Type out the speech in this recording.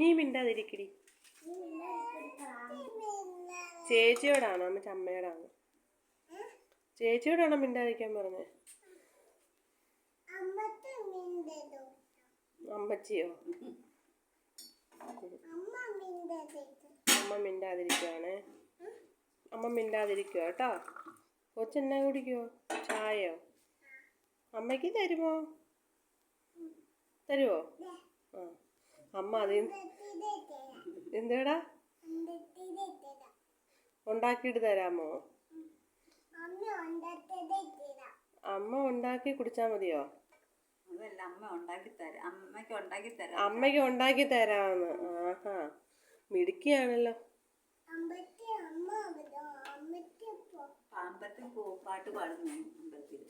നീ മിണ്ടാതിരിക്കടി. ചേച്ചിയോടാണോ? അമ്മ അമ്മയോടാണോ ചേച്ചിയോടാണോ മിണ്ടാതിരിക്കാൻ പറഞ്ഞേ? അമ്മത്തെ മിണ്ടതോ അമ്മച്ചിയോ? അമ്മ മിണ്ടാതിരിക്കുവാണേ. അമ്മ മിണ്ടാതിരിക്കുക കേട്ടോ. കൊച്ചെന്നാ കുടിക്കുവോ? ചായയോ? അമ്മയ്ക്ക് തരുമോ? തരുമോ അമ്മ അതിൽ എന്തേടാ? ഉണ്ടാക്കിയിട്ട് തരാമോ? അമ്മ ഉണ്ടാക്കി കുടിച്ചാ മതിയോ? അമ്മയ്ക്ക് ഉണ്ടാക്കി തരാം. അമ്മയ്ക്ക് ഉണ്ടാക്കി തരാമെന്ന് ആഹാ. മിടുക്കിയാണല്ലോ. അമ്പത്തി അമ്മ അവിടെ അമ്മത്തെ പോ അമ്പലത്തിൽ പോ പാട്ട് പാടുന്നു അമ്പലത്തിൽ